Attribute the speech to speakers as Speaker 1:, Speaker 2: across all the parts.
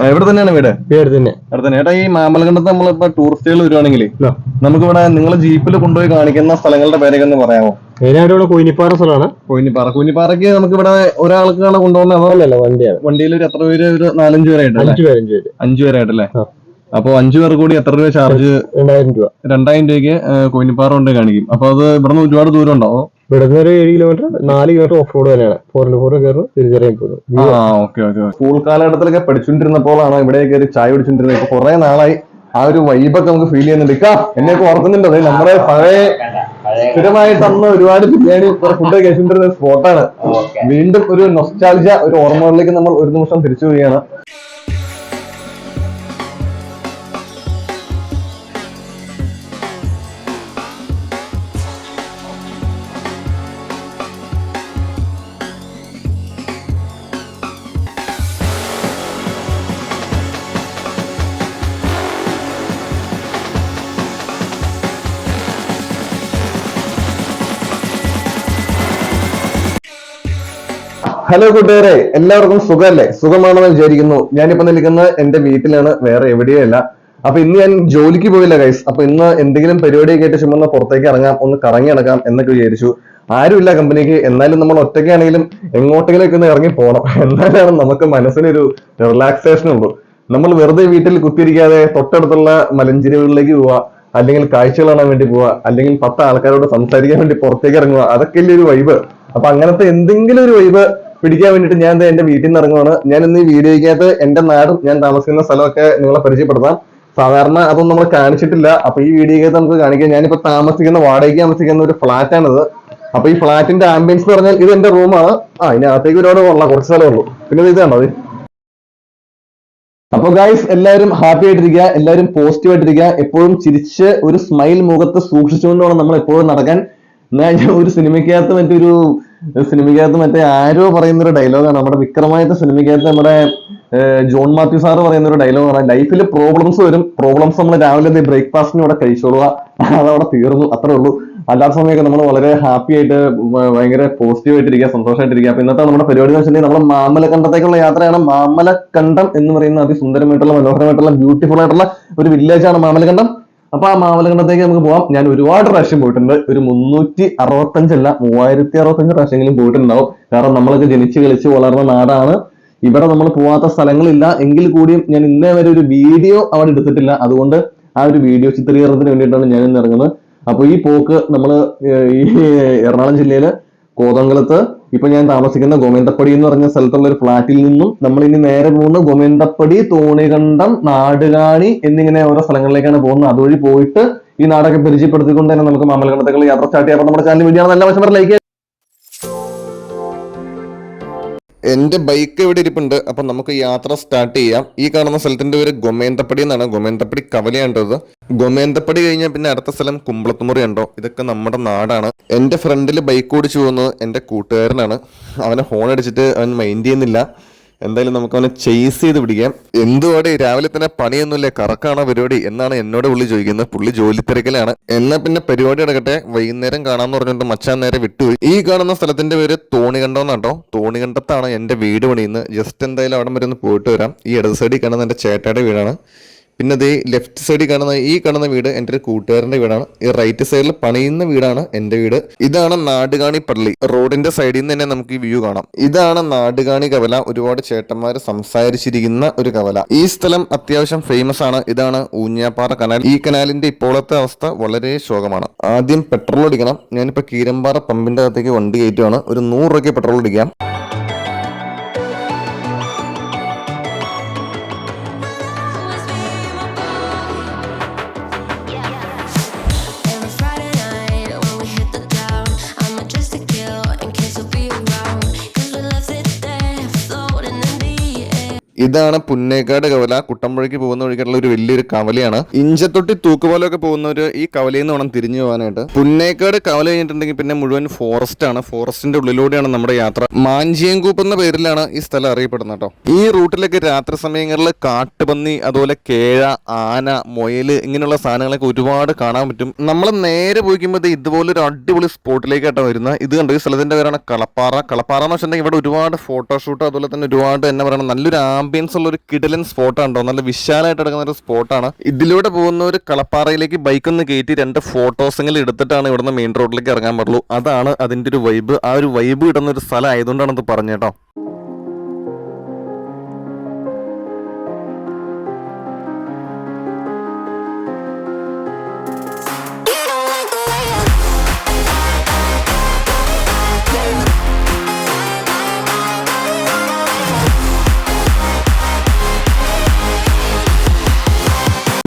Speaker 1: ആ, ഇവിടെ തന്നെയാണ് വീട്?
Speaker 2: തന്നെ
Speaker 1: അവിടെ തന്നെ. ഏട്ടാ ഈ മാമലകണ്ടത്ത് നമ്മളിപ്പോ ടൂറിസ്റ്റുകൾ വരുവാണെങ്കിൽ
Speaker 2: നമുക്ക്
Speaker 1: ഇവിടെ നിങ്ങൾ ജീപ്പിൽ കൊണ്ടുപോയി കാണിക്കുന്ന സ്ഥലങ്ങളുടെ പേരൊക്കെ ഒന്ന് പറയാമോ?
Speaker 2: മെയിനായിട്ട് ഇവിടെ കുഞ്ഞിപ്പാറ സ്ഥലമാണ്.
Speaker 1: കുഞ്ഞിപ്പാറ. കുഞ്ഞിപ്പാറയ്ക്ക് നമുക്ക് ഇവിടെ ഒരാൾക്കാണ് കൊണ്ടുപോകുന്നത് അതോ
Speaker 2: അല്ലല്ല വണ്ടിയാണ്.
Speaker 1: വണ്ടിയിൽ ഒരു എത്ര പേര് ഒരു നാലഞ്ചു പേരായിട്ട്
Speaker 2: അഞ്ചു പേര് അഞ്ചു പേര്.
Speaker 1: അഞ്ചു പേരായിട്ടല്ലേ?
Speaker 2: അപ്പോൾ
Speaker 1: അപ്പൊ അഞ്ചു പേർ കൂടി എത്ര രൂപ ചാർജ്
Speaker 2: രണ്ടായിരം രൂപ.
Speaker 1: രണ്ടായിരം രൂപയ്ക്ക് കോയിനിപ്പാറ കൊണ്ട് കാണിക്കും. അപ്പൊ അത് ഇവിടുന്ന് ഒരുപാട് ദൂരം ഉണ്ടോ
Speaker 2: ഇവിടുന്ന് ഒരു ഏഴ് കിലോമീറ്റർ നാല് കിലോമീറ്റർ ഓഫ് റോഡ് തന്നെയാണ്. ഫോർ ഇന്റു ഫോർ കയറും തിരിച്ചറിയാൻ പോകുന്നു
Speaker 1: ആ ഓക്കെ ഓക്കെ സ്കൂൾ കാലഘട്ടത്തിലൊക്കെ പഠിച്ചുകൊണ്ടിരുന്നപ്പോഴാണ് ഇവിടെ കയറി ചായ കുടിച്ചോണ്ടിരുന്നത് ഇപ്പൊ കുറെ നാളായി. ആ ഒരു വൈബൊക്കെ നമുക്ക് ഫീൽ ചെയ്യുന്നുണ്ട്. ഇക്കാ എന്നെയൊക്കെ ഓർക്കുന്നുണ്ട്? അതെ നമ്മുടെ പഴയ സ്ഥിരമായിട്ട് അന്ന് ഒരുപാട് ബിരിയാണി ഫുഡ് കഴിച്ചിട്ടുണ്ടിരുന്ന സ്പോട്ടാണ് വീണ്ടും ഒരു നൊസ്റ്റാൾജ ഒരു ഓർമ്മകളിലേക്ക് നമ്മൾ ഒരു നിമിഷം തിരിച്ചു പോവുകയാണ് ഹലോ കൂട്ടുകാരെ എല്ലാവർക്കും സുഖമല്ലേ? സുഖമാണെന്ന് വിചാരിക്കുന്നു. ഞാനിപ്പോ നിൽക്കുന്നത് എന്റെ വീട്ടിലാണ് വേറെ എവിടെയല്ല അപ്പൊ ഇന്ന് ഞാൻ ജോലിക്ക് പോയില്ല ഗൈസ് അപ്പൊ ഇന്ന് എന്തെങ്കിലും പരിപാടി ആയിട്ട് ചുമ്മാ പുറത്തേക്ക് ഇറങ്ങാം ഒന്ന് കറങ്ങി നടക്കാം എന്നൊക്കെ വിചാരിച്ചു. ആരുമില്ല കമ്പനിക്ക്. എന്നാലും നമ്മൾ ഒറ്റയ്ക്കാണെങ്കിലും എങ്ങോട്ടെങ്കിലൊക്കെ ഒന്ന് ഇറങ്ങി പോകണം എന്നാലാണ് നമുക്ക് മനസ്സിനൊരു റിലാക്സേഷൻ ഉള്ളൂ. നമ്മൾ വെറുതെ വീട്ടിൽ കുത്തിയിരിക്കാതെ തൊട്ടടുത്തുള്ള മലഞ്ചെരിവുകളിലേക്ക് പോവുക അല്ലെങ്കിൽ കാഴ്ചകൾ കാണാൻ വേണ്ടി പോവുക അല്ലെങ്കിൽ പത്ത് ആൾക്കാരോട് സംസാരിക്കാൻ വേണ്ടി പുറത്തേക്ക് ഇറങ്ങുക അതൊക്കെയല്ലേ ഒരു വൈബ് അപ്പൊ അങ്ങനത്തെ എന്തെങ്കിലും ഒരു വൈബ് പിടിക്കാൻ വേണ്ടിയിട്ട് ഞാൻ എന്റെ വീട്ടിൽ നിന്ന് ഇറങ്ങുവാണ്. ഞാൻ ഇന്ന് ഈ വീഡിയോയ്ക്കകത്ത് എന്റെ നാടും ഞാൻ താമസിക്കുന്ന സ്ഥലമൊക്കെ നിങ്ങളെ പരിചയപ്പെടുത്താം. സാധാരണ അതൊന്നും നമ്മൾ കാണിച്ചിട്ടില്ല. അപ്പൊ ഈ വീഡിയോയ്ക്കകത്ത് നമുക്ക് കാണിക്കാം. ഞാനിപ്പോ താമസിക്കുന്ന വാടകയ്ക്ക് താമസിക്കുന്ന ഒരു ഫ്ലാറ്റ് ആണിത് അപ്പൊ ഈ ഫ്ലാറ്റിന്റെ ആംബിയൻസ് എന്ന് പറഞ്ഞാൽ ഇത് എന്റെ റൂമാണ് ആ ഇതിനകത്തേക്ക് ഒരുപാട് കൊള്ളാം. കുറച്ച് സ്ഥലമേ ഉള്ളൂ. പിന്നെ ഇത് കണ്ടോ ഇത്? അപ്പൊ ഗായ്സ് എല്ലാവരും ഹാപ്പി ആയിട്ടിരിക്കുക. എല്ലാവരും പോസിറ്റീവ് ആയിട്ടിരിക്കുക. എപ്പോഴും ചിരിച്ച് ഒരു സ്മൈൽ മുഖത്ത് സൂക്ഷിച്ചുകൊണ്ട് നമ്മൾ എപ്പോഴും നടക്കാൻ. ഞാൻ ഒരു സിനിമയ്ക്കകത്ത് മറ്റൊരു സിനിമയ്ക്കകത്ത് മറ്റേ ആരോ പറയുന്ന ഒരു ഡയലോഗാണ് നമ്മുടെ വിക്രമായത്തെ സിനിമയ്ക്കകത്ത് നമ്മുടെ ജോൺ മാത്യു സാറ് പറയുന്ന ഒരു ഡയലോഗാണ് ലൈഫിൽ പ്രോബ്ലംസ് വരും. പ്രോബ്ലംസ് നമ്മൾ രാവിലെ ബ്രേക്ക്ഫാസ്റ്റിന് ഇവിടെ കഴിച്ചോളുക. അതവിടെ തീർന്നു. അത്രേ ഉള്ളൂ. അല്ലാത്ത സമയമൊക്കെ നമ്മൾ വളരെ ഹാപ്പി ആയിട്ട് ഭയങ്കര പോസിറ്റീവ് ആയിട്ടിരിക്കുക സന്തോഷമായിട്ടിരിക്കുക അപ്പൊ ഇന്നത്തെ നമ്മുടെ പരിപാടി എന്ന് വെച്ചിട്ടുണ്ടെങ്കിൽ നമ്മൾ മാമലക്കണ്ടത്തേക്കുള്ള യാത്രയാണ്. മാമലക്കണ്ടം എന്ന് പറയുന്ന അതിസുന്ദരമായിട്ടുള്ള മനോഹരമായിട്ടുള്ള ബ്യൂട്ടിഫുൾ ആയിട്ടുള്ള ഒരു വില്ലേജാണ് മാമലക്കണ്ടം. അപ്പൊ ആ മാമലക്കണ്ടത്തേക്ക് നമുക്ക് പോവാം. ഞാൻ ഒരുപാട് പ്രാവശ്യം പോയിട്ടുണ്ട്. ഒരു മുന്നൂറ്റി അറുപത്തഞ്ചല്ല മൂവായിരത്തി അറുപത്തഞ്ച് പ്രാവശ്യമെങ്കിലും പോയിട്ടുണ്ടാവും. കാരണം നമ്മളൊക്കെ ജനിച്ച് കളിച്ച് വളർന്ന നാടാണ്. ഇവിടെ നമ്മൾ പോവാത്ത സ്ഥലങ്ങളില്ല. എങ്കിൽ കൂടിയും ഞാൻ ഇന്നേ വരെ ഒരു വീഡിയോ അവിടെ എടുത്തിട്ടില്ല. അതുകൊണ്ട് ആ ഒരു വീഡിയോ ചിത്രീകരണത്തിന് വേണ്ടിയിട്ടാണ് ഞാൻ ഇന്ന് ഇറങ്ങുന്നത്. അപ്പൊ ഈ പോക്ക് നമ്മൾ ഈ എറണാകുളം ജില്ലയിൽ കോതങ്കലത്ത് ഇപ്പൊ ഞാൻ താമസിക്കുന്ന ഗോമേന്തപ്പടി എന്ന് പറഞ്ഞ സ്ഥലത്തുള്ള ഒരു ഫ്ലാറ്റിൽ നിന്നും നമ്മൾ ഇനി നേരെ പോകുന്ന ഗോമേന്തപ്പടി തോണികണ്ടം നാടുകാണി എന്നിങ്ങനെ ഓരോ സ്ഥലങ്ങളിലേക്കാണ് പോകുന്നത്. അതുവഴി പോയിട്ട് ഈ നാടൊക്കെ പരിചയപ്പെടുത്തിക്കൊണ്ട് തന്നെ നമുക്ക് മാമലകണ്ടത്തേക്കുള്ള യാത്ര സ്റ്റാർട്ട് ചെയ്യാം. നമ്മുടെ ചാനൽ വീഡിയോ നല്ല വശം ലൈക്ക് എന്റെ ബൈക്ക് ഇവിടെ ഇരിപ്പുണ്ട്. അപ്പൊ നമുക്ക് യാത്ര സ്റ്റാർട്ട് ചെയ്യാം. ഈ കാണുന്ന സ്ഥലത്തിന്റെ പേര് ഗൊമേന്തപ്പടി എന്നാണ്. ഗൊമേന്തപ്പടി കവലയാണ്ടത് ഗൊമേന്തപ്പടി കഴിഞ്ഞാൽ പിന്നെ അടുത്ത സ്ഥലം കുമ്പളത്തുമുറി ഉണ്ടോ? ഇതൊക്കെ നമ്മുടെ നാടാണ്. എന്റെ ഫ്രണ്ടിൽ ബൈക്ക് ഓടിച്ചു പോകുന്നത് എന്റെ കൂട്ടുകാരനാണ്. അവനെ ഹോൺ അടിച്ചിട്ട് അവൻ മൈൻഡ് ചെയ്യുന്നില്ല. എന്തായാലും നമുക്ക് അവനെ ചേസ് ചെയ്ത് പിടിക്കാം. എന്തുവാടി രാവിലെ തന്നെ പണിയൊന്നുമില്ലേ? കറക്കാണോ പരിപാടി? എന്നാണ് എന്നോട് പുള്ളി ചോദിക്കുന്നത്. പുള്ളി ജോലി തിരക്കിലാണ്. എന്നാ പിന്നെ പരിപാടി നടക്കട്ടെ? വൈകുന്നേരം കാണാന്ന് പറഞ്ഞിട്ട് മച്ചാൻ നേരെ വിട്ടുപോയി. ഈ കാണുന്ന സ്ഥലത്തിന്റെ പേര് തോണികണ്ടം എന്നാട്ടോ തോണികണ്ടത്താണ് എന്റെ വീട് പണിയുന്നത്. ജസ്റ്റ് എന്തായാലും അവിടെ വരെ ഒന്ന് പോയിട്ട് വരാം. ഈ ഇടത് സൈഡിൽ കാണുന്ന എന്റെ ചേട്ടയുടെ വീടാണ്. പിന്നെ അതേ ലെഫ്റ്റ് സൈഡിൽ കാണുന്ന ഈ കാണുന്ന വീട് എന്റെ ഒരു കൂട്ടുകാരന്റെ വീടാണ്. ഈ റൈറ്റ് സൈഡിൽ പണിയുന്ന വീടാണ് എന്റെ വീട്. ഇതാണ് നാടുകാണി പള്ളി. റോഡിന്റെ സൈഡിൽ നിന്ന് തന്നെ നമുക്ക് ഈ വ്യൂ കാണാം. ഇതാണ് നാടുകാണി കവല. ഒരുപാട് ചേട്ടന്മാർ സംസാരിച്ചിരിക്കുന്ന ഒരു കവല. ഈ സ്ഥലം അത്യാവശ്യം ഫേമസ് ആണ്. ഇതാണ് ഊഞ്ഞാപ്പാറ കനാൽ. ഈ കനാലിന്റെ ഇപ്പോഴത്തെ അവസ്ഥ വളരെ ശോകമാണ്. ആദ്യം പെട്രോൾ അടിക്കണം. ഞാനിപ്പോൾ കീരമ്പാറ പമ്പിന്റെ അകത്തേക്ക് വണ്ടി കയറ്റുവാണ്. ഒരു നൂറ് രൂപയ്ക്ക് പെട്രോൾ അടിക്കാം. ഇതാണ് പുന്നേക്കാട് കവല. കുട്ടമ്പുഴയ്ക്ക് പോകുന്ന വഴിക്കുള്ള ഒരു വലിയൊരു കവലയാണ്. ഇഞ്ചത്തൊട്ടി തൂക്കുപോലൊക്കെ പോകുന്നവർ ഈ കവലയിൽ നിന്ന് വേണം തിരിഞ്ഞു പോകാനായിട്ട്. പുന്നേക്കാട് കവല കഴിഞ്ഞിട്ടുണ്ടെങ്കിൽ പിന്നെ മുഴുവൻ ഫോറസ്റ്റ് ആണ്. ഫോറസ്റ്റിന്റെ ഉള്ളിലൂടെയാണ് നമ്മുടെ യാത്ര. മാഞ്ചിയങ്കൂപ്പ് എന്ന പേരിലാണ് ഈ സ്ഥലം അറിയപ്പെടുന്നത് കേട്ടോ. ഈ റൂട്ടിലൊക്കെ രാത്രി സമയങ്ങളിൽ കാട്ടുപന്നി അതുപോലെ കേഴ ആന മൊയൽ ഇങ്ങനെയുള്ള സാധനങ്ങളൊക്കെ ഒരുപാട് കാണാൻ പറ്റും. നമ്മൾ നേരെ പോയിക്കുമ്പോൾ ഇതുപോലെ ഒരു അടിപൊളി സ്പോട്ടിലേക്കാട്ടോ വരുന്നത്. ഇത് കണ്ടു? ഈ സ്ഥലത്തിന്റെ പേരാണ് കളപ്പാറ. കളപ്പാറ എന്ന് വെച്ചിട്ടുണ്ടെങ്കിൽ ഇവിടെ ഒരുപാട് ഫോട്ടോഷൂട്ട് അതുപോലെ തന്നെ ഒരുപാട് എന്നെ പറയണം. നല്ലൊരു ആംബിയൻസ് ഉള്ള ഒരു കിടലൻ സ്പോട്ടാണ് കേട്ടോ നല്ല വിശാലമായിട്ട് കിടക്കുന്ന ഒരു സ്പോട്ടാണ്. ഇതിലൂടെ പോകുന്ന ഒരു കളപ്പാറയിലേക്ക് ബൈക്ക് ഒന്ന് കയറ്റി രണ്ട് ഫോട്ടോസെങ്കിലും എടുത്തിട്ടാണ് ഇവിടുന്ന് മെയിൻ റോഡിലേക്ക് ഇറങ്ങാൻ പാടുള്ളൂ. അതാണ് അതിന്റെ ഒരു വൈബ്. ആ ഒരു വൈബ് കിട്ടുന്ന ഒരു സ്ഥലം ആയതുകൊണ്ടാണ് ഇത് പറഞ്ഞേട്ടോ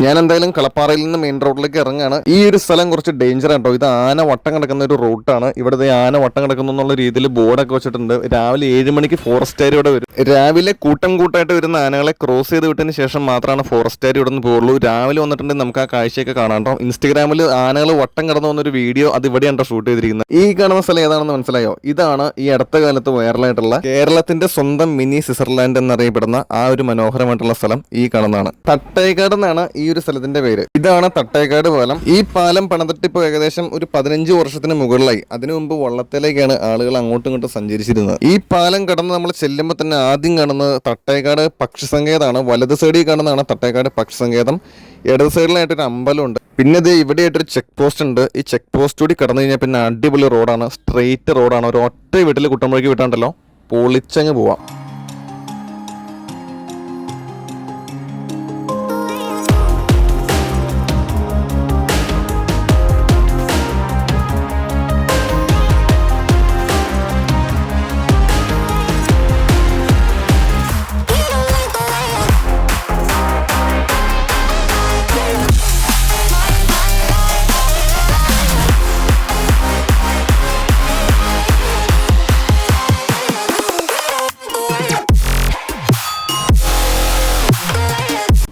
Speaker 1: ഞാൻ എന്തായാലും കളപ്പാറയിൽ നിന്ന് മെയിൻ റോഡിലേക്ക് ഇറങ്ങുകയാണ് ഈ ഒരു സ്ഥലം കുറച്ച് ഡേഞ്ചർ ആട്ടോ ഇത് ആന വട്ടം കിടക്കുന്ന ഒരു റൂട്ടാണ് ഇവിടുത്തെ ആന വട്ടം കിടക്കുന്നു എന്നുള്ള രീതിയിൽ ബോർഡൊക്കെ വെച്ചിട്ടുണ്ട്. രാവിലെ ഏഴ് മണിക്ക് ഫോറസ്റ്റുകാർ ഇവിടെ വരും. രാവിലെ കൂട്ടം കൂട്ടായിട്ട് വരുന്ന ആനകളെ ക്രോസ് ചെയ്ത് വിട്ടതിന് ശേഷം മാത്രമാണ് ഫോറസ്റ്റുകാർ ഇവിടെ നിന്ന് പോകുള്ളൂ രാവിലെ വന്നിട്ടുണ്ടെങ്കിൽ നമുക്ക് ആ കാഴ്ചയൊക്കെ കാണാം കേട്ടോ. ഇൻസ്റ്റഗ്രാമിൽ ആനകൾ വട്ടം കിടന്നു വന്നൊരു വീഡിയോ അത് ഇവിടെയാണ് ഷൂട്ട് ചെയ്തിരിക്കുന്നത്. ഈ കാണുന്ന സ്ഥലം ഏതാണെന്ന് മനസ്സിലായോ? ഇതാണ് ഈ അടുത്ത കാലത്ത് വൈറലായിട്ടുള്ള കേരളത്തിന്റെ സ്വന്തം മിനി സ്വിറ്റ്സർലാൻഡ് എന്നറിയപ്പെടുന്ന ആ ഒരു മനോഹരമായിട്ടുള്ള സ്ഥലം ഈ കാണുന്നതാണ്. തട്ടേക്കാട് എന്നാണ് ഈ ഒരു സ്ഥലത്തിന്റെ പേര്. ഇതാണ് തട്ടേക്കാട് പാലം. ഈ പാലം പണതട്ടിപ്പ് ഏകദേശം ഒരു പതിനഞ്ച് വർഷത്തിന് മുകളിലായി. അതിനു മുമ്പ് വള്ളത്തിലേക്കാണ് ആളുകൾ അങ്ങോട്ടും ഇങ്ങോട്ടും സഞ്ചരിച്ചിരുന്നത്. ഈ പാലം കടന്ന് നമ്മൾ ചെല്ലുമ്പോൾ തന്നെ ആദ്യം കാണുന്നത് തട്ടേക്കാട് പക്ഷി സങ്കേതമാണ് വലത് സൈഡിൽ കാണുന്നതാണ് തട്ടേക്കാട് പക്ഷി സങ്കേതം ഇടത് സൈഡിലായിട്ട് ഒരു അമ്പലമുണ്ട്. പിന്നെ ഇത് ഇവിടെയായിട്ടൊരു ചെക്ക് പോസ്റ്റ് ഉണ്ട്. ഈ ചെക്ക് പോസ്റ്റ് കൂടി കടന്നു കഴിഞ്ഞാൽ പിന്നെ അടിപൊളി റോഡാണ് സ്ട്രെയിറ്റ് റോഡാണ് ഒരു ഒറ്റ വീട്ടിൽ കുട്ടമ്പഴേക്ക് വിട്ടാണ്ടല്ലോ പൊളിച്ചങ്ങ് പോവാം.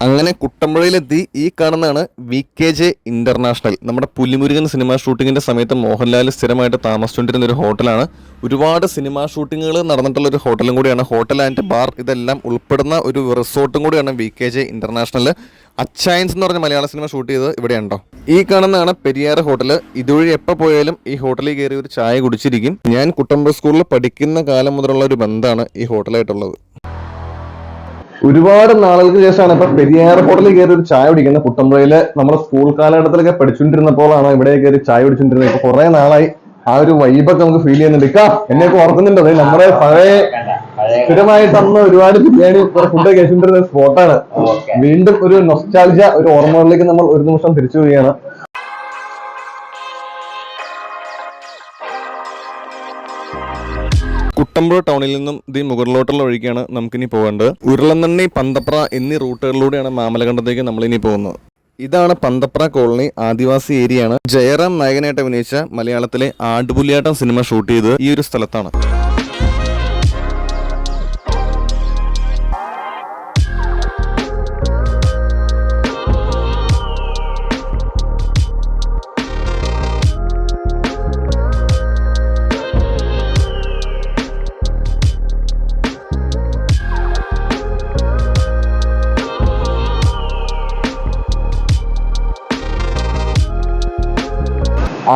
Speaker 1: അങ്ങനെ കുട്ടമ്പുഴയിലെത്തി ഈ കാണുന്നതാണ് വി കെ ജെ ഇന്റർനാഷണൽ നമ്മുടെ പുലിമുരുകൻ സിനിമ ഷൂട്ടിങ്ങിന്റെ സമയത്ത് മോഹൻലാൽ സ്ഥിരമായിട്ട് താമസിച്ചുകൊണ്ടിരുന്ന ഒരു ഹോട്ടലാണ്. ഒരുപാട് സിനിമാ ഷൂട്ടിങ്ങുകൾ നടന്നിട്ടുള്ള ഒരു ഹോട്ടലും കൂടിയാണ്. ഹോട്ടൽ ആൻഡ് ബാർ ഇതെല്ലാം ഉൾപ്പെടുന്ന ഒരു റിസോർട്ടും കൂടിയാണ് V K J international Achayans എന്ന് പറഞ്ഞ മലയാള സിനിമ ഷൂട്ട് ചെയ്തത് ഇവിടെയുണ്ടോ? ഈ കാണുന്നതാണ് പെരിയാർ ഹോട്ടൽ ഇതുവഴി എപ്പോൾ പോയാലും ഈ ഹോട്ടലിൽ കയറി ഒരു ചായ കുടിച്ചിരിക്കും. ഞാൻ കുട്ടമ്പ സ്കൂളിൽ പഠിക്കുന്ന കാലം മുതലുള്ള ഒരു ബന്ധമാണ് ഈ ഹോട്ടലായിട്ടുള്ളത്. ഒരുപാട് നാളുകൾക്ക് ശേഷമാണ് ഇപ്പൊ പെരിയാർ ഹോട്ടലിൽ കയറി ഒരു ചായ കുടിക്കുന്നത് കുട്ടമ്പുഴയിലെ നമ്മുടെ സ്കൂൾ കാലഘട്ടത്തിലൊക്കെ പഠിച്ചുകൊണ്ടിരുന്നപ്പോഴാണ് ഇവിടെ കയറി ചായ കുടിച്ചോണ്ടിരുന്നത് ഇപ്പൊ കുറെ നാളായി. ആ ഒരു വൈബൊക്കെ നമുക്ക് ഫീൽ ചെയ്യുന്നുണ്ട്. ഇക്കാ എന്നെയൊക്കെ ഓർക്കുന്നുണ്ടോ? അതെ നമ്മുടെ പഴയ സ്ഥിരമായിട്ട് അന്ന് ഒരുപാട് ബിരിയാണി ഫുഡ് കഴിച്ചുകൊണ്ടിരുന്ന സ്പോട്ടാണ് വീണ്ടും ഒരു നൊസ്റ്റാൾജ ഒരു ഓർമ്മകളിലേക്ക് നമ്മൾ ഒരു നിമിഷം തിരിച്ചു പോവുകയാണ് കുട്ടമ്പുഴ ടൗണിൽ നിന്നും ദി മുകളിലോട്ടുള്ള വഴിക്കാണ് നമുക്കിനി പോകേണ്ടത്. ഉരുളനണ്ണി പന്തപ്ര എന്നീ റൂട്ടുകളിലൂടെയാണ് മാമലകണ്ഠത്തേക്ക് നമ്മളിനി പോകുന്നത്. ഇതാണ് പന്തപ്ര കോളനി ആദിവാസി ഏരിയയാണ്. ജയറാം നായകനായിട്ട് അഭിനയിച്ച മലയാളത്തിലെ ആടുപുലിയാട്ടം സിനിമ ഷൂട്ട് ചെയ്തത് ഈ ഒരു സ്ഥലത്താണ്.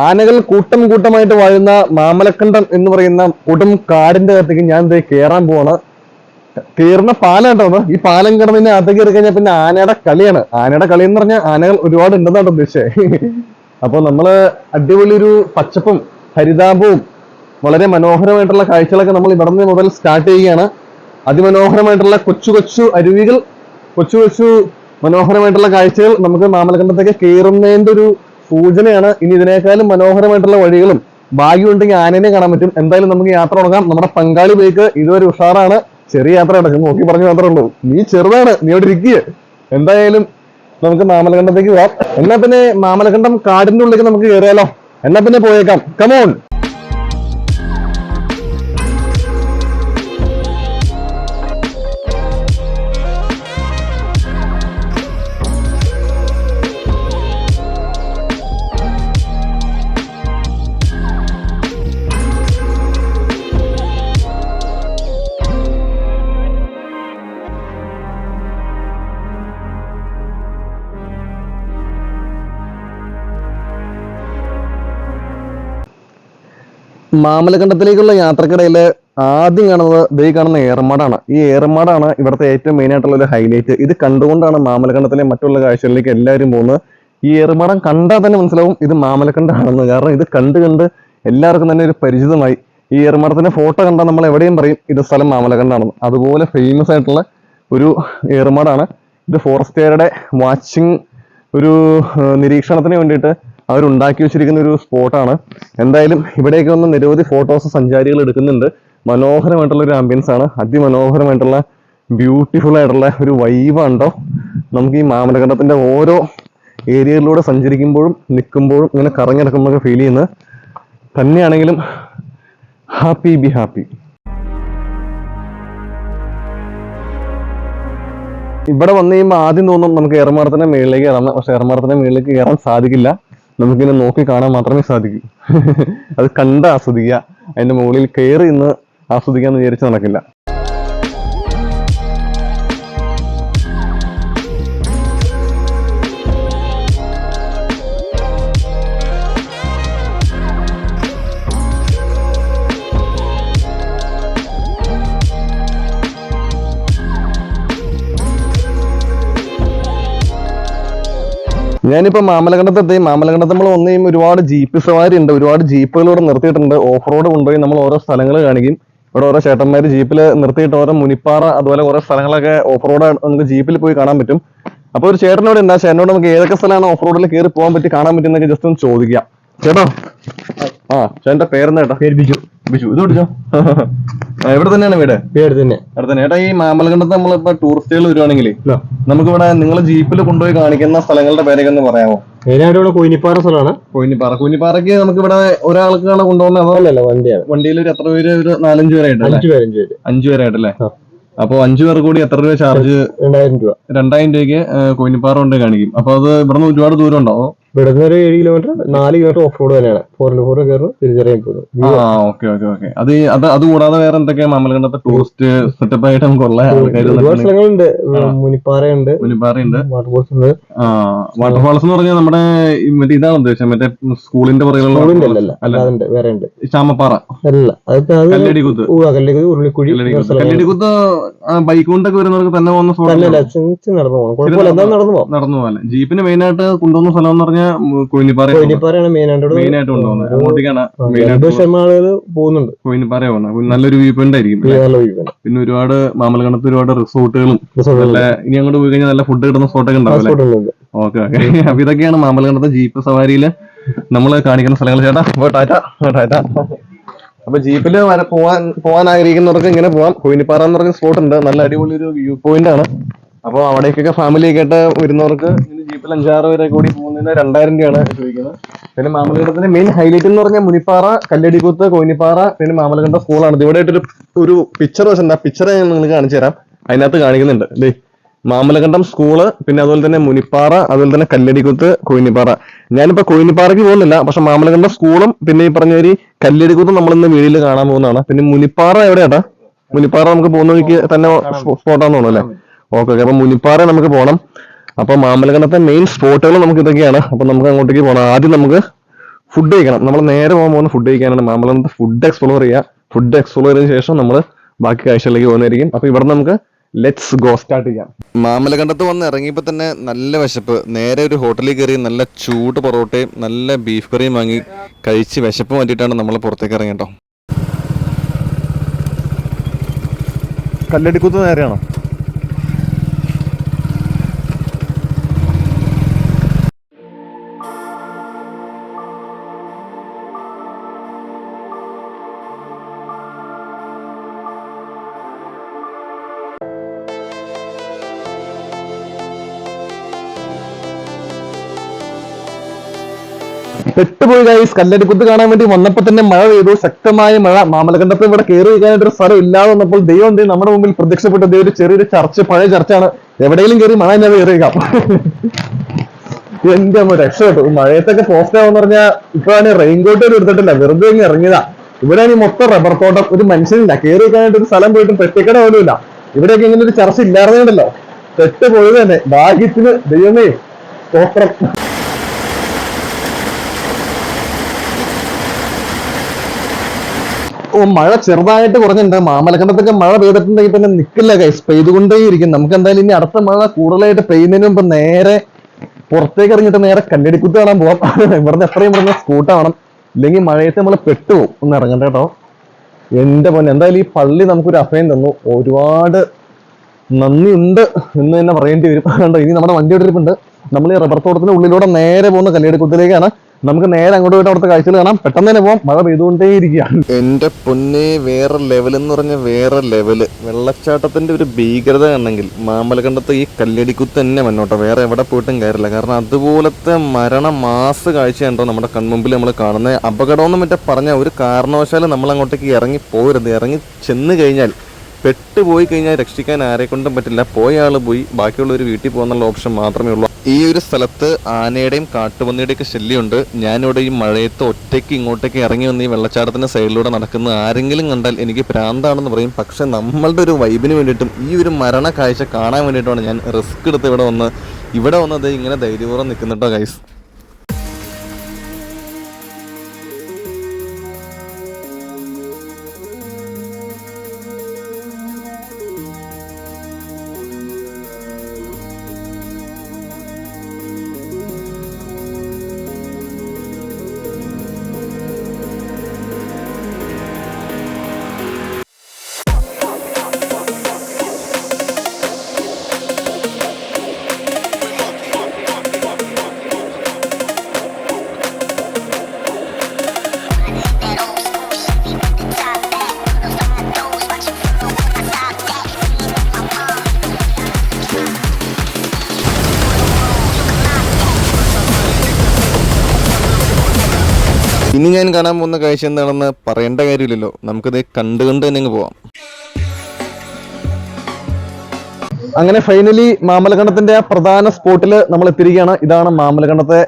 Speaker 1: ആനകൾ കൂട്ടം കൂട്ടമായിട്ട് വാഴുന്ന മാമലക്കണ്ടം എന്ന് പറയുന്ന കൂട്ടം കാടിന്റെ അകത്തേക്ക് ഞാൻ ഇതേ കയറാൻ പോവാണ്. തീർന്ന പാലം കേട്ടോ. ഈ പാലം കിടന്നതിന്റെ അകത്തേക്ക് കയറി കഴിഞ്ഞാൽ പിന്നെ ആനയുടെ കളിയാണ്. ആനയുടെ കളി എന്ന് പറഞ്ഞാൽ ആനകൾ ഒരുപാട് ഉണ്ടെന്നാണ് ഉദ്ദേശിച്ചത് അപ്പൊ നമ്മൾ അടിപൊളി ഒരു പച്ചപ്പും ഹരിതാപവും വളരെ മനോഹരമായിട്ടുള്ള കാഴ്ചകളൊക്കെ നമ്മൾ ഇവിടെ മുതൽ സ്റ്റാർട്ട് ചെയ്യുകയാണ്. അതിമനോഹരമായിട്ടുള്ള കൊച്ചു കൊച്ചു അരുവികൾ കൊച്ചു കൊച്ചു മനോഹരമായിട്ടുള്ള കാഴ്ചകൾ നമുക്ക് മാമലക്കണ്ടത്തേക്ക് കയറുന്നതിന്റെ ഒരു സൂചനയാണ്. ഇനി ഇതിനേക്കാളും മനോഹരമായിട്ടുള്ള വഴികളും ഭാഗ്യമുണ്ടെങ്കിൽ ആനനെ കാണാൻ പറ്റും. എന്തായാലും നമുക്ക് യാത്ര തുടങ്ങാം. നമ്മുടെ പങ്കാളി ബൈക്ക് ഇതുവരെ ഉഷാറാണ്. ചെറിയ യാത്ര നടക്കും നോക്കി പറഞ്ഞു മാത്രമേ ഉള്ളൂ. നീ ചെറുതാണ് നീ അവിടെ ഇരിക്കുക എന്തായാലും നമുക്ക് മാമലകണ്ഠത്തേക്ക് പോവാം. എന്നാ പിന്നെ മാമലകണ്ഠം കാടിന്റെ ഉള്ളിലേക്ക് നമുക്ക് കയറിയാലോ എന്നാ പിന്നെ പോയേക്കാം. കമോൺ മാമലക്കണ്ടത്തിലേക്കുള്ള യാത്രക്കിടയിൽ ആദ്യം കാണുന്നത് ദൈ കാണുന്ന ഏറമാടാണ് ഈ ഏറമാടാണ് ഇവിടുത്തെ ഏറ്റവും മെയിൻ ആയിട്ടുള്ള ഒരു ഹൈലൈറ്റ് ഇത് കണ്ടുകൊണ്ടാണ് മാമലഖണ്ഡത്തിലെ മറ്റുള്ള കാഴ്ചകളിലേക്ക് എല്ലാവരും പോകുന്നത്. ഈ ഏറുമാടം കണ്ടാൽ തന്നെ മനസ്സിലാവും ഇത് മാമലഖണ്ഡാണെന്ന് കാരണം ഇത് കണ്ട് കണ്ട് എല്ലാവർക്കും തന്നെ ഒരു പരിചിതമായി. ഈ ഏറുമാടത്തിന്റെ ഫോട്ടോ കണ്ടാൽ നമ്മൾ എവിടെയും പറയും ഇത് സ്ഥലം മാമലഖണ്ഡാണെന്ന് അതുപോലെ ഫേമസ് ആയിട്ടുള്ള ഒരു ഏറുമാടാണ് ഇത് ഫോറസ്റ്റുകാരുടെ വാച്ചിങ് ഒരു നിരീക്ഷണത്തിന് വേണ്ടിയിട്ട് അവരുണ്ടാക്കി വെച്ചിരിക്കുന്ന ഒരു സ്പോട്ടാണ്. എന്തായാലും ഇവിടേക്ക് വന്ന് നിരവധി ഫോട്ടോസ് സഞ്ചാരികൾ എടുക്കുന്നുണ്ട്. മനോഹരമായിട്ടുള്ള ഒരു ആംബിയൻസ് ആണ്. അതിമനോഹരമായിട്ടുള്ള ബ്യൂട്ടിഫുൾ ആയിട്ടുള്ള ഒരു വൈബ് ഉണ്ടോ നമുക്ക് ഈ മാമലകണ്ടത്തിന്റെ ഓരോ ഏരിയകളിലൂടെ സഞ്ചരിക്കുമ്പോഴും നിൽക്കുമ്പോഴും ഇങ്ങനെ കറങ്ങി നടക്കുമ്പോഴൊക്കെ ഫീൽ ചെയ്യുന്നത് തന്നെയാണെങ്കിലും ഹാപ്പി ബി ഹാപ്പി ഇവിടെ വന്നു കഴിയുമ്പോൾ ആദ്യം തോന്നും നമുക്ക് ഏറമാടത്തിന്റെ മേളിലേക്ക് കയറാം. പക്ഷെ ഏറമാടത്തിന്റെ മേളിലേക്ക് കയറാൻ സാധിക്കില്ല. നമുക്കിങ്ങനെ നോക്കി കാണാൻ മാത്രമേ സാധിക്കൂ. അത് കണ്ട് ആസ്വദിക്കുക അതിന്റെ മുകളിൽ കയറി ഇന്ന് ആസ്വദിക്കാന്ന് വിചാരിച്ച് നടക്കില്ല. ഞാനിപ്പോ മാമലകണ്ടത്ത് എത്തി. മാമലകണ്ടത്ത് നമ്മൾ വന്നു കഴിയുമ്പോൾ ഒരുപാട് ജീപ്പ് സവാരി ഉണ്ട് ഒരുപാട് ജീപ്പുകൾ ഇവിടെ നിർത്തിയിട്ടുണ്ട്. ഓഫ് റോഡ് കൊണ്ടുപോയി നമ്മൾ ഓരോ സ്ഥലങ്ങൾ കാണിക്കും. ഇവിടെ ഓരോ ചേട്ടന്മാർ ജീപ്പിൽ നിർത്തിയിട്ട് ഓരോ മുനിപ്പാറ അതുപോലെ ഓരോ സ്ഥലങ്ങളൊക്കെ ഓഫ് റോഡ് നമുക്ക് ജീപ്പിൽ പോയി കാണാൻ പറ്റും. അപ്പോൾ ഒരു ചേട്ടനോട് എന്താ? ചേട്ടനോട് നമുക്ക് ഏതൊക്കെ സ്ഥലമാണ് ഓഫ് റോഡിൽ കയറി പോകാൻ പറ്റി കാണാൻ പറ്റുന്നൊക്കെ ജസ്റ്റ് ഒന്ന് ചോദിക്കാം. ചേട്ടാ. ആ ചേട്ടന്റെ പേരെന്താ ചേട്ടാ?
Speaker 2: പേര് ബിജു.
Speaker 1: ബിജു. ഇത് പിടിച്ചോ? എവിടെ തന്നെയാണ് വീട്?
Speaker 2: പേര് തന്നെ.
Speaker 1: അവിടെ തന്നെ. ഏട്ടാ ഈ മാമലകണ്ടത്ത് നമ്മളിപ്പോ ടൂറിസ്റ്റുകൾ വരുവാണെങ്കിൽ
Speaker 2: നമുക്ക്
Speaker 1: ഇവിടെ നിങ്ങൾ ജീപ്പിൽ കൊണ്ടുപോയി കാണിക്കുന്ന സ്ഥലങ്ങളുടെ പേരൊക്കെ ഒന്ന് പറയാമോ?
Speaker 2: മെയിനായിട്ട് ഇവിടെ കൊയിനിപ്പാറ സ്ഥലമാണ്.
Speaker 1: കുഞ്ഞിപ്പാറ കുഞ്ഞിപ്പാറയ്ക്ക് നമുക്ക് ഇവിടെ ഒരാൾക്കാണ് കൊണ്ടുപോകുന്നത് അതോ
Speaker 2: അല്ലല്ല വണ്ടിയാണ്.
Speaker 1: വണ്ടിയിൽ ഒരു എത്ര പേര് ഒരു നാലഞ്ച് പേരായിട്ട്
Speaker 2: അഞ്ചു പേര് അഞ്ചു പേര്.
Speaker 1: അഞ്ചു പേരായിട്ടല്ലേ
Speaker 2: ആ.
Speaker 1: അപ്പൊ അഞ്ചു പേർ കൂടി എത്ര രൂപ ചാർജ്
Speaker 2: രണ്ടായിരം രൂപ.
Speaker 1: രണ്ടായിരം രൂപയ്ക്ക് കോയിനിപ്പാറ കൊണ്ട് കാണിക്കും. അപ്പൊ അത് ഇവിടുന്ന് ഒരുപാട് ദൂരം ഉണ്ടോ
Speaker 2: ഇവിടുന്ന് ഒരു ഏഴ് കിലോമീറ്റർ നാല് കിലോമീറ്റർ ഓഫ് റോഡ് തന്നെയാണ്. ഫോർ ഇന്റു ഫോർ കയറും തിരിച്ചറിയാൻ പോകുന്നു
Speaker 1: ആ ഓക്കെ ഓക്കെ ഓക്കെ അത് അത് അത് കൂടാതെ വേറെ എന്തൊക്കെയാ? മാമലകണ്ടത്തെ ടൂറിസ്റ്റ് സെറ്റപ്പ് ആയിട്ട് നമുക്കുള്ള
Speaker 2: ഒരുപാട് സ്ഥലങ്ങളുണ്ട്. മുനിപ്പാറയുണ്ട്.
Speaker 1: മുനിപ്പാറയുണ്ട്.
Speaker 2: വാട്ടർഫോൾസ് ഉണ്ട്
Speaker 1: വാട്ടർഫോൾസ് എന്ന് പറഞ്ഞാൽ നമ്മുടെ മറ്റേ ഇതാണ് ഉദ്ദേശം. മറ്റേ സ്കൂളിന്റെ പുറകിലുള്ള
Speaker 2: വേറെ ഉണ്ട്.
Speaker 1: ചാമപ്പാറ.
Speaker 2: അല്ല അത് അത്
Speaker 1: കല്ലടി കുത്ത്
Speaker 2: ഊ, കല്ലേക്ക് ഉരുളിക്കുഴി
Speaker 1: കല്ലടി
Speaker 2: വേറെ
Speaker 1: കുത്ത്
Speaker 2: സ്ഥലങ്ങൾ.
Speaker 1: കല്ലടി കുത്ത് ബൈക്ക് കൊണ്ടൊക്കെ വരുന്നവർക്ക് തന്നെ പോകുന്ന
Speaker 2: നടന്നു പോകണം. നടന്നു പോകാം.
Speaker 1: നടന്നു പോലെ ജീപ്പിന് മെയിൻ ആയിട്ട് കൊണ്ടുപോകുന്ന സ്ഥലം എന്ന് പറഞ്ഞാൽ കൊയിനിപ്പാറ
Speaker 2: കൊയിനിപ്പാറയാണ് മെയിൻ ആയിട്ട്
Speaker 1: മെയിൻ ആയിട്ട് കൊണ്ടുപോകുന്നത് അങ്ങോട്ടേക്കാണ് മെയിൻ ആയിട്ട്
Speaker 2: ശതമാനം ആളുകൾ പോകുന്നുണ്ട്.
Speaker 1: കൊയിനിപ്പാറ പോകുന്നത് നല്ലൊരു വ്യൂ പോയിന്റ് ആയിരിക്കും. പിന്നെ ഒരുപാട് മാമലകണത്ത് ഒരുപാട് റിസോർട്ടുകളും നല്ല ഇനി അങ്ങോട്ട് പോയി കഴിഞ്ഞാൽ നല്ല ഫുഡ് കിട്ടുന്ന സ്പോട്ടൊക്കെ ഉണ്ടാവും അല്ലേ?
Speaker 2: ഉണ്ട്.
Speaker 1: ഓക്കെ ഓക്കെ അപ്പൊ ഇതൊക്കെയാണ് മാമലകണത്ത് ജീപ്പ് സവാരിയിൽ നമ്മൾ കാണിക്കുന്ന സ്ഥലങ്ങൾ. ചേട്ടാ അപ്പൊ ടാറ്റ ടാറ്റ അപ്പൊ ജീപ്പിൽ വരെ പോവാൻ പോവാൻ ആഗ്രഹിക്കുന്നവർക്ക് ഇങ്ങനെ പോവാം. കോയിനിപ്പാറ എന്ന് പറഞ്ഞ സ്പോട്ട് ഉണ്ട്. നല്ല അടിപൊളി ഒരു വ്യൂ പോയിന്റ് ആണ്. അപ്പൊ അവിടേക്കൊക്കെ ഫാമിലി ആയിട്ട് വരുന്നവർക്ക് ജീപ്പിൽ അഞ്ചാറ് പേരെ കൂടി പോകുന്നതിന് രണ്ടായിരം രൂപയാണ് ചോദിക്കുന്നത്. പിന്നെ മാമലകണ്ടത്തിന്റെ മെയിൻ ഹൈലൈറ്റ് എന്ന് പറഞ്ഞാൽ മുനിപ്പാറ കല്ലടിക്കുത്ത് കോയിനിപ്പാറ പിന്നെ മാമലകണ്ട സ്കൂളാണ് ഇവിടെ ആയിട്ടൊരു ഒരു പിക്ചർ വെച്ചിട്ടുണ്ട്. ആ പിക്ചർ ഞാൻ നിങ്ങൾക്ക് കാണിച്ചു തരാം. അതിനകത്ത് കാണിക്കുന്നുണ്ട്. ദേ മാമലകണ്ഠം സ്കൂൾ പിന്നെ അതുപോലെ തന്നെ മുനിപ്പാറ അതുപോലെ തന്നെ കല്ലടിക്കുത്ത് കൊയിനിപ്പാറ ഞാനിപ്പോ കൊയിനിപ്പാറയ്ക്ക് പോകുന്നില്ല പക്ഷെ മാമലകണ്ഠം സ്കൂളും പിന്നെ ഈ പറഞ്ഞ ഒരു കല്ലടിക്കുത്ത് നമ്മൾ ഇന്ന് വീഡിയോയിൽ കാണാൻ പോകുന്നതാണ്. പിന്നെ മുനിപ്പാറ എവിടെയാട്ടാ? മുനിപ്പാറ നമുക്ക് പോകുന്ന വഴിക്ക് തന്നെ സ്പോട്ടാന്ന് തോന്നുന്നു അല്ലേ? ഓക്കെ ഓക്കെ അപ്പൊ മുനിപ്പാറ നമുക്ക് പോകണം അപ്പൊ മാമലകണ്ടത്തെ മെയിൻ സ്പോട്ടുകൾ നമുക്ക് ഇതൊക്കെയാണ്. അപ്പൊ നമുക്ക് അങ്ങോട്ടേക്ക് പോകണം ആദ്യം നമുക്ക് ഫുഡ് കഴിക്കണം. നമ്മൾ നേരെ പോകാൻ പോകുന്ന ഫുഡ് കഴിക്കാനാണ്. മാമലകണ്ടത്തെ ഫുഡ് എക്സ്പ്ലോർ ചെയ്യുക. ഫുഡ് എക്സ്പ്ലോർ ചെയ്തതിനു ശേഷം നമ്മൾ ബാക്കി കാഴ്ചകളിലേക്ക് പോകുന്നതായിരിക്കും. അപ്പൊ ഇവിടെ നമുക്ക് ലെറ്റ്സ് ഗോ സ്റ്റാർട്ട് ചെയ്യാം.
Speaker 3: മാമലകണ്ടത്ത് വന്ന് ഇറങ്ങിയപ്പോൾ തന്നെ നല്ല വിശപ്പ്. നേരെ ഒരു ഹോട്ടലിൽ കയറി നല്ല ചൂട് പൊറോട്ടയും നല്ല ബീഫ് കറിയും വാങ്ങി കഴിച്ച് വിശപ്പ് മാറ്റിയിട്ടാണ് നമ്മൾ പുറത്തേക്ക് ഇറങ്ങിയിട്ടോ
Speaker 1: കല്ലടിക്കുത്ത് നേരെയാണോ? പെട്ടുപോയി ഗൈസ് കല്ലടിക്കുത്ത് കാണാൻ വേണ്ടി വന്നപ്പോ തന്നെ മഴ പെയ്തു. ശക്തമായ മഴ. മാമലകണ്ടത്ത് ഇവിടെ കയറി വയ്ക്കാനായിട്ട് ഒരു സ്ഥലം ഇല്ലാതെ വന്നപ്പോൾ ദൈവം ദേ നമ്മുടെ മുമ്പിൽ പ്രത്യക്ഷപ്പെട്ട ദൈവം ഒരു ചെറിയൊരു ചർച്ച പഴയ ചർച്ചയാണ് എവിടെയെങ്കിലും കയറി മഴ എന്നെ കയറി വയ്ക്കാം എന്റെ അമ്മ രക്ഷപ്പെട്ടു. കേട്ടു മഴയത്തൊക്കെ പോസ്റ്റ് ആവെന്ന് പറഞ്ഞാൽ ഇപ്പോഴാണ് റെയിൻകോട്ട് പോലും എടുത്തിട്ടില്ല. വെറുതെ അങ്ങ് ഇറങ്ങിയതാ. ഇവിടെ ഈ മൊത്തം റബ്ബർ തോട്ടം. ഒരു മനുഷ്യനില്ല. കയറി വെക്കാനായിട്ട് ഒരു സ്ഥലം പോയിട്ടും പെട്ടിക്കട പോലും ഇല്ല. ഇവിടെയൊക്കെ ഇങ്ങനെ ഒരു ചർച്ച ഇല്ലായിരുന്നുണ്ടല്ലോ പെട്ട് പോയത് തന്നെ. ഭാഗ്യത്തിന് ദൈവമേ സ്തോത്രം. ഓ മഴ ചെറുതായിട്ട് കുറഞ്ഞിട്ടുണ്ട്. മാമലക്കണ്ടത്തൊക്കെ മഴ പെയ്തിട്ടുണ്ടെങ്കിൽ പിന്നെ നിൽക്കില്ല കൈസ് പെയ്തുകൊണ്ടേയിരിക്കും. നമുക്ക് എന്തായാലും ഇനി അടുത്ത മഴ കൂടുതലായിട്ട് പെയ്യുന്നതിന് മുമ്പ് നേരെ പുറത്തേക്ക് ഇറങ്ങിയിട്ട് നേരെ കല്ലടിക്കുത്ത് കാണാൻ പോവാം. ഇവിടുന്ന് എത്രയും ഇവിടുന്ന് സ്കൂട്ടാവണം ഇല്ലെങ്കിൽ മഴയത്ത് നമ്മൾ പെട്ടുപോകും ഒന്ന് ഇറങ്ങണ്ട കേട്ടോ. എന്റെ പൊന്നെ എന്തായാലും ഈ പള്ളി നമുക്കൊരു അഭയം തന്നു. ഒരുപാട് നന്ദിയുണ്ട് എന്ന് തന്നെ പറയേണ്ടി വരും. കണ്ടോ ഇനി നമ്മുടെ വണ്ടി ഇരിപ്പുണ്ട് നമ്മൾ ഈ റബ്ബർ തോട്ടത്തിന്റെ ഉള്ളിലൂടെ നേരെ പോകുന്ന കല്യാണിക്കുത്തിലേക്കാണ് നമുക്ക് നേരെ അങ്ങോട്ട് പോയിട്ട് അവിടുത്തെ കാഴ്ചകൾ കാണാം. പെട്ടെന്ന് തന്നെ പോകാം മഴ പെയ്തുകൊണ്ടേയിരിക്കുകയാണ്.
Speaker 3: എന്റെ പൊന്നെ വേറെ ലെവൽ എന്ന് പറഞ്ഞ വേറെ ലെവൽ വെള്ളച്ചാട്ടത്തിന്റെ ഒരു ഭീകരത കണ്ടെങ്കിൽ മാമലകണ്ടത്ത് ഈ കല്ലടിക്കുത്ത് തന്നെ മുന്നോട്ടോ വേറെ എവിടെ പോയിട്ടും കാര്യമില്ല. കാരണം അതുപോലത്തെ മരണ മാസ് കാഴ്ചയാണോ നമ്മുടെ കൺമുമ്പിൽ നമ്മൾ കാണുന്നത്? അപകടമൊന്നും മറ്റേ പറഞ്ഞ ഒരു കാരണവശാലും നമ്മൾ അങ്ങോട്ടേക്ക് ഇറങ്ങി പോരുത്. ഇറങ്ങി ചെന്ന് കഴിഞ്ഞാൽ പെട്ടുപോയി കഴിഞ്ഞാൽ രക്ഷിക്കാൻ ആരെ കൊണ്ടും പറ്റില്ല. പോയ ആൾ പോയി ബാക്കിയുള്ളവർ വീട്ടിൽ പോകുന്നുള്ള ഓപ്ഷൻ മാത്രമേ ഉള്ളൂ. ഈ ഒരു സ്ഥലത്ത് ആനയുടെയും കാട്ടുപന്നിയുടെയും ഒക്കെ ശല്യമുണ്ട്. ഞാനിവിടെ ഈ മഴയത്ത് ഒറ്റയ്ക്ക് ഇങ്ങോട്ടേക്ക് ഇറങ്ങി വന്ന് ഈ വെള്ളച്ചാട്ടത്തിന്റെ സൈഡിലൂടെ നടക്കുന്ന ആരെങ്കിലും കണ്ടാൽ എനിക്ക് പ്രാന്താണെന്ന് പറയും. പക്ഷെ നമ്മളുടെ ഒരു വൈബിന് വേണ്ടിയിട്ടും ഈ ഒരു മരണ കാഴ്ച കാണാൻ വേണ്ടിയിട്ടുമാണ് ഞാൻ റിസ്ക് എടുത്ത് ഇവിടെ വന്ന് ഇവിടെ വന്നത് ഇങ്ങനെ ധൈര്യപൂർവം നിൽക്കുന്നുണ്ടോ ഗൈസ് ഇനി ഞാൻ കാണാൻ പോകുന്ന കാഴ്ച എന്താണെന്ന് പറയേണ്ട കാര്യമില്ലല്ലോ. നമുക്കത് കണ്ടു കണ്ട് തന്നെ പോവാം.
Speaker 1: അങ്ങനെ ഫൈനലി മാമലഖണ്ഡത്തിന്റെ ആ പ്രധാന സ്പോട്ടിൽ നമ്മൾ എത്തിയിരിക്കുകയാണ്. ഇതാണ് മാമലഖണ്ഡത്തെ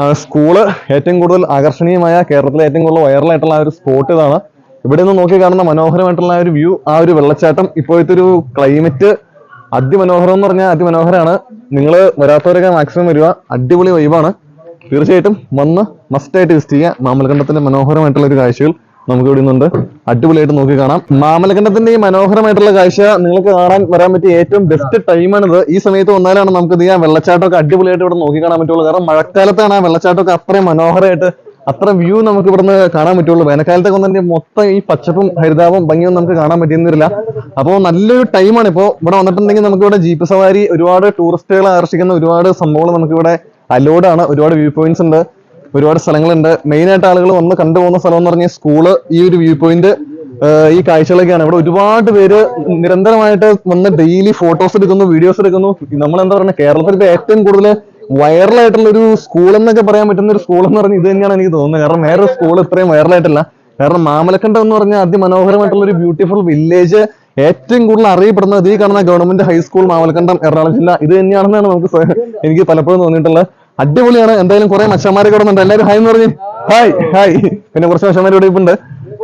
Speaker 1: ആ, സ്കൂൾ ഏറ്റവും കൂടുതൽ ആകർഷണീയമായ കേരളത്തിലെ ഏറ്റവും കൂടുതൽ വൈറലായിട്ടുള്ള ആ ഒരു സ്പോട്ട് ഇതാണ്. ഇവിടെ നിന്ന് നോക്കി കാണുന്ന മനോഹരമായിട്ടുള്ള ആ ഒരു വ്യൂ ആ ഒരു വെള്ളച്ചാട്ടം. ഇപ്പോഴത്തെ ഒരു ക്ലൈമറ്റ് അതിമനോഹരം എന്ന് പറഞ്ഞാൽ അതിമനോഹരമാണ്. നിങ്ങൾ വരാത്തവരൊക്കെ മാക്സിമം വരിക അടിപൊളി വൈബാണ് തീർച്ചയായിട്ടും വന്ന് മസ്റ്റായിട്ട് വിസിറ്റ് ചെയ്യുക മാമലകണ്ടത്തിന്റെ മനോഹരമായിട്ടുള്ള ഒരു കാഴ്ചകൾ നമുക്ക് ഇവിടെ നിന്നുണ്ട് അടിപൊളിയായിട്ട് നോക്കി കാണാം. മാമലകണ്ടത്തിന്റെ ഈ മനോഹരമായിട്ടുള്ള കാഴ്ച നിങ്ങൾക്ക് കാണാൻ വരാൻ പറ്റിയ ഏറ്റവും ബെസ്റ്റ് ടൈമാണിത് ഈ സമയത്ത് വന്നാലാണ് നമുക്ക് ചെയ്യാം വെള്ളച്ചാട്ടമൊക്കെ അടിപൊളിയായിട്ട് ഇവിടെ നോക്കി കാണാൻ പറ്റുള്ളൂ. കാരണം മഴക്കാലത്താണ് ആ വെള്ളച്ചാട്ടമൊക്കെ അത്രയും മനോഹരമായിട്ട് അത്ര വ്യൂ നമുക്ക് ഇവിടുന്ന് കാണാൻ പറ്റുള്ളൂ. വേനൽക്കാലത്തൊക്കെ തന്നെ മൊത്തം ഈ പച്ചപ്പും ഹരിതാപും ഭംഗിയൊന്നും നമുക്ക് കാണാൻ പറ്റുന്നില്ല അപ്പോൾ നല്ലൊരു ടൈമാണ് ഇപ്പോൾ ഇവിടെ വന്നിട്ടുണ്ടെങ്കിൽ നമുക്ക് ഇവിടെ ജീപ്പ് സവാരി ഒരുപാട് ടൂറിസ്റ്റുകളെ ആകർഷിക്കുന്ന ഒരുപാട് സംഭവങ്ങൾ നമുക്ക് ഇവിടെ അലോഡ് ആണ് ഒരുപാട് വ്യൂ പോയിന്റ്സ് ഉണ്ട്. ഒരുപാട് സ്ഥലങ്ങളുണ്ട്. മെയിൻ ആയിട്ട് ആളുകൾ വന്ന് കണ്ടുപോകുന്ന സ്ഥലം എന്ന് പറഞ്ഞാൽ സ്കൂൾ ഈ ഒരു വ്യൂ പോയിന്റ് ഈ കാഴ്ചകളൊക്കെയാണ്. ഇവിടെ ഒരുപാട് പേര് നിരന്തരമായിട്ട് വന്ന് ഡെയിലി ഫോട്ടോസ് എടുക്കുന്നു വീഡിയോസ് എടുക്കുന്നു. നമ്മൾ എന്താ പറയുക കേരളത്തിൽ ഏറ്റവും കൂടുതൽ വൈറലായിട്ടുള്ള ഒരു സ്കൂൾ എന്നൊക്കെ പറയാൻ പറ്റുന്ന ഒരു സ്കൂൾ എന്ന് പറഞ്ഞാൽ ഇത് തന്നെയാണ് എനിക്ക് തോന്നുന്നത്. കാരണം വേറെ സ്കൂൾ ഇത്രയും വൈറലായിട്ടില്ല കാരണം മാമലക്കണ്ടം എന്ന് പറഞ്ഞാൽ അതിമനോഹരമായിട്ടുള്ള ഒരു ബ്യൂട്ടിഫുൾ വില്ലേജ് ഏറ്റവും കൂടുതൽ അറിയപ്പെടുന്നത് ഈ കാണുന്ന ഗവൺമെന്റ് ഹൈസ്കൂൾ മാമലക്കണ്ടം എറണാകുളം ജില്ല. ഇത് തന്നെയാണെന്നാണ് നമുക്ക് എനിക്ക് പലപ്പോഴും തോന്നിയിട്ടുള്ളത്. അടിപൊളിയാണ്. എന്തായാലും കുറെ മച്ചന്മാരൊക്കെ ഇവിടെ ഉണ്ട്. എല്ലാവരും ഹായ് എന്ന് പറഞ്ഞു. ഹായ് ഹായ് പിന്നെ കുറച്ച് മച്ചന്മാർ ഇവിടെ ഇപ്പുണ്ട്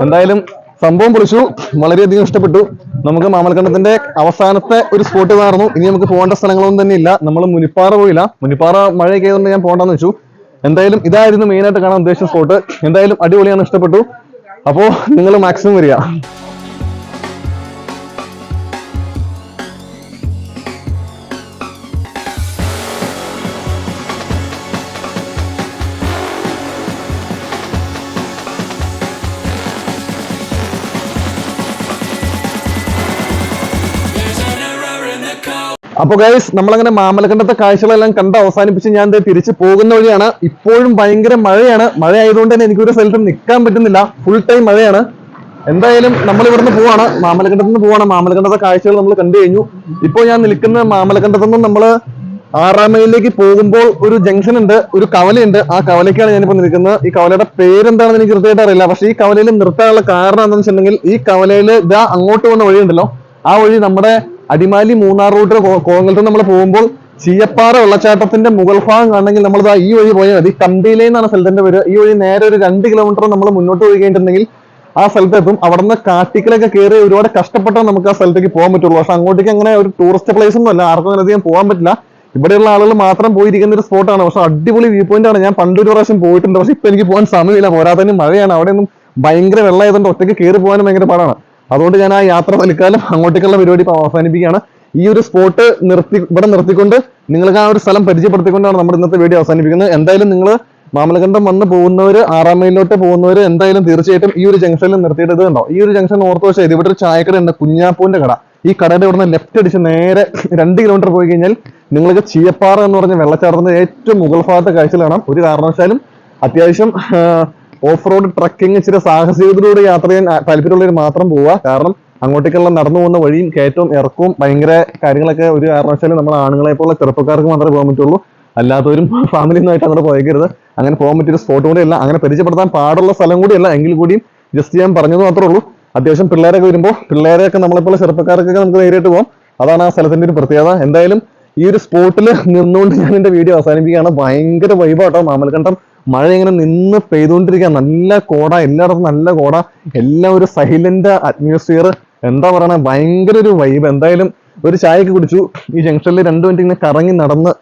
Speaker 1: എന്തായാലും സംഭവം പൊളിച്ചു. വളരെയധികം ഇഷ്ടപ്പെട്ടു. നമുക്ക് മാമലക്കണ്ടത്തിന്റെ അവസാനത്തെ ഒരു സ്പോട്ട് ഇതായിരുന്നു ഇനി നമുക്ക് പോകേണ്ട സ്ഥലങ്ങളൊന്നും തന്നെ ഇല്ല. നമ്മൾ മുനിപ്പാറ പോയില്ല. മുനിപ്പാറ മഴയൊക്കെ ആയതുകൊണ്ട് ഞാൻ പോകണ്ടെന്ന് വെച്ചു. എന്തായാലും ഇതായിരുന്നു മെയിനായിട്ട് കാണാൻ ഉദ്ദേശിച്ച സ്പോട്ട് എന്തായാലും അടിപൊളിയാണ് ഇഷ്ടപ്പെട്ടു. അപ്പോൾ നിങ്ങൾ മാക്സിമം വരിക. അപ്പൊ ഗൈസ് നമ്മളങ്ങനെ മാമലക്കണ്ടത്തെ കാഴ്ചകളെല്ലാം കണ്ട് അവസാനിപ്പിച്ച് ഞാൻ തിരിച്ചു പോകുന്ന വഴിയാണ്. ഇപ്പോഴും ഭയങ്കര മഴയാണ്. മഴ ആയതുകൊണ്ട് തന്നെ എനിക്കൊരു സ്ഥലത്തും നിൽക്കാൻ പറ്റുന്നില്ല. ഫുൾ ടൈം മഴയാണ്. എന്തായാലും നമ്മൾ ഇവിടുന്ന് പോവാണ്. മാമലക്കണ്ടത്ത് നിന്ന് പോവാണ്. മാമലക്കണ്ടത്തെ കാഴ്ചകൾ നമ്മൾ കണ്ടു കഴിഞ്ഞു. ഇപ്പോൾ ഞാൻ നിൽക്കുന്ന മാമലക്കണ്ടത്ത് നിന്ന് നമ്മൾ ആറാം മൈലിലേക്ക് പോകുമ്പോൾ ഒരു ജംഗ്ഷൻ ഉണ്ട് ഒരു കവലയുണ്ട്. ആ കവലയ്ക്കാണ് ഞാനിപ്പോ നിൽക്കുന്നത്. ഈ കവലയുടെ പേരെന്താണെന്ന് എനിക്ക് കൃത്യമായിട്ട് അറിയില്ല. പക്ഷേ ഈ കവലയിൽ നിർത്താനുള്ള കാരണം എന്താണെന്ന് വെച്ചിട്ടുണ്ടെങ്കിൽ ഈ കവലയിൽ ഇതാ അങ്ങോട്ട് പോകുന്ന വഴിയുണ്ടല്ലോ. ആ വഴി നമ്മുടെ അടിമാലി മൂന്നാർ റൂട്ട് കോങ്ങലത്ത് നമ്മൾ പോകുമ്പോൾ ചീയപ്പാറ വെള്ളച്ചാട്ടത്തിന്റെ മുകൾ ഭാഗം കാണണമെങ്കിൽ നമ്മൾ ഈ വഴി പോയാൽ മതി. കമ്പിയിലെ എന്നാണ് സ്ഥലത്തിന്റെ പേര്. ഈ വഴി നേരെ ഒരു രണ്ട് കിലോമീറ്റർ നമ്മൾ മുന്നോട്ട് പോയി കഴിഞ്ഞിട്ടുണ്ടെങ്കിൽ ആ സ്ഥലത്തെത്തും അവിടുന്ന് കാട്ടിക്കലൊക്കെ കയറി ഒരുപാട് കഷ്ടപ്പെട്ടാൽ നമുക്ക് ആ സ്ഥലത്തേക്ക് പോകാൻ പറ്റുള്ളൂ. പക്ഷെ അങ്ങോട്ടേക്ക് അങ്ങനെ ഒരു ടൂറിസ്റ്റ് പ്ലേസ് ഒന്നും അല്ല. ആർക്കും അങ്ങനെയധികം പോകാൻ പറ്റില്ല. ഇവിടെയുള്ള ആളുകൾ മാത്രം പോയിരിക്കുന്ന ഒരു സ്പോട്ടാണ് പക്ഷെ അടിപൊളി വ്യൂ പോയിന്റ് ആണ്. ഞാൻ പണ്ടൊരു പ്രാവശ്യം പോയിട്ടുണ്ട്. പക്ഷെ ഇപ്പൊ എനിക്ക് പോകാൻ സമയമില്ല. പോരാത്തതിന് മഴയാണ്. അവിടെയൊന്നും ഭയങ്കര വെള്ളമായതുകൊണ്ട് ഒറ്റയ്ക്ക് കയറി പോകാനും ഭയങ്കര പാടാണ്. അതുകൊണ്ട് ഞാൻ ആ യാത്ര തൽക്കാലം അങ്ങോട്ടേക്കുള്ള പരിപാടി ഇപ്പൊ അവസാനിപ്പിക്കുകയാണ്. ഈ ഒരു സ്പോട്ട് നിർത്തി ഇവിടെ നിർത്തിക്കൊണ്ട് നിങ്ങൾക്ക് ആ ഒരു സ്ഥലം പരിചയപ്പെടുത്തിക്കൊണ്ടാണ് നമ്മുടെ ഇന്നത്തെ വീഡിയോ അവസാനിപ്പിക്കുന്നത്. എന്തായാലും നിങ്ങൾ മാമലകണ്ഠം വന്ന് പോകുന്നവര് ആറാം മൈലിലോട്ട് പോകുന്നവര് എന്തായാലും തീർച്ചയായിട്ടും ഈ ഒരു ജംഗ്ഷനിൽ നിർത്തിയിട്ട് ഇത് കണ്ടോ? ഈ ഒരു ജംഗ്ഷൻ ഓർത്ത് വെച്ചാൽ ഇവിടെ ഒരു ചായക്കട ഉണ്ട് കുഞ്ഞാപ്പൂന്റെ കട. ഈ കടയുടെ ഇവിടുന്ന് ലെഫ്റ്റ് അടിച്ച് നേരെ രണ്ട് കിലോമീറ്റർ പോയി കഴിഞ്ഞാൽ നിങ്ങൾക്ക് ചീയപ്പാറ എന്ന് പറഞ്ഞ വെള്ളച്ചാട്ടത്തിന്റെ ഏറ്റവും മുകൾ ഭാഗത്തെ കാഴ്ചയിൽ കാണാം. ഒരു കാരണവശാലും അത്യാവശ്യം ഓഫ് റോഡ് ട്രക്കിംഗ് ഇച്ചിരി സാഹസികതയിലൂടെ യാത്ര ചെയ്യാൻ താല്പര്യമുള്ളവർ മാത്രം പോവുക. കാരണം അങ്ങോട്ടേക്കുള്ള നടന്നു പോകുന്ന വഴിയും കയറ്റവും ഇറക്കവും ഭയങ്കര കാര്യങ്ങളൊക്കെ ഒരു കാരണവശാലും നമ്മൾ ആണുങ്ങളെ പോലുള്ള ചെറുപ്പക്കാർക്ക് മാത്രമേ പോകാൻ പറ്റുള്ളൂ. അല്ലാത്തവരും ഫാമിലി ഫാമിലിയുമായിട്ട് അങ്ങോട്ട് പോയേക്കരുത് അങ്ങനെ പോകാൻ പറ്റിയൊരു സ്പോട്ട് കൂടിയല്ല. അങ്ങനെ പരിചയപ്പെടുത്താൻ പാടുള്ള സ്ഥലം കൂടിയല്ല. എങ്കിൽ കൂടിയും ജസ്റ്റ് ഞാൻ പറഞ്ഞത് മാത്രമേ ഉള്ളൂ. അത്യാവശ്യം പിള്ളേരൊക്കെ വരുമ്പോൾ പിള്ളേരെയൊക്കെ നമ്മളെപ്പോലെ ചെറുപ്പക്കാർക്കൊക്കെ നമുക്ക് നേരിട്ട് പോകാം. അതാണ് ആ സ്ഥലത്തിന്റെ ഒരു പ്രത്യേകത. എന്തായാലും ഈ ഒരു സ്പോട്ടിൽ നിന്നുകൊണ്ട് ഞാൻ എന്റെ വീഡിയോ അവസാനിപ്പിക്കുകയാണ്. ഭയങ്കര വൈബാട്ടോ മാമലക്കണ്ടം മഴ ഇങ്ങനെ നിന്ന് പെയ്തുകൊണ്ടിരിക്കുക. നല്ല കോട എല്ലായിടത്തും നല്ല കോട. എല്ലാം ഒരു സൈലന്റ് അറ്റ്മോസ്ഫിയർ എന്താ പറയണ? ഭയങ്കര ഒരു വൈബ് എന്തായാലും ഒരു ചായയൊക്കെ കുടിച്ചു. ഈ ജംഗ്ഷനിൽ രണ്ടു മിനിറ്റ് ഇങ്ങനെ കറങ്ങി നടന്ന്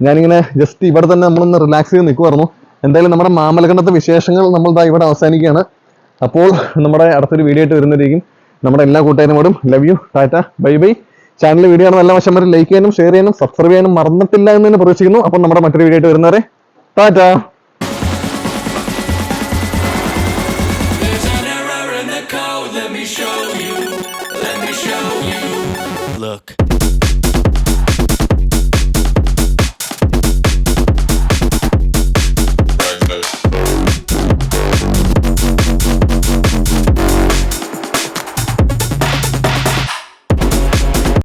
Speaker 1: ഞാനിങ്ങനെ ജസ്റ്റ് ഇവിടെ തന്നെ നമ്മളൊന്ന് റിലാക്സ് ചെയ്ത് നിൽക്കുമായിരുന്നു എന്തായാലും നമ്മുടെ മാമലക്കണ്ടത്തെ വിശേഷങ്ങൾ നമ്മൾ ദാ ഇവിടെ അവസാനിക്കുകയാണ്. അപ്പോൾ നമ്മുടെ അടുത്തൊരു വീഡിയോ ആയിട്ട് വരുന്നതായിരിക്കും. നമ്മുടെ എല്ലാ കൂട്ടുകാരും love you tata bye bye channel video ആണ് നല്ല വശം വരെ ലൈക്ക് ചെയ്യാനും ഷെയർ ചെയ്യാനും സബ്സ്ക്രൈബ് ചെയ്യാനും മറന്നിട്ടില്ല എന്ന് തന്നെ പ്രതീക്ഷിക്കുന്നു. അപ്പോൾ നമ്മുടെ മറ്റൊരു വീഡിയോ ആയിട്ട് വരുന്നവരെ ടാറ്റ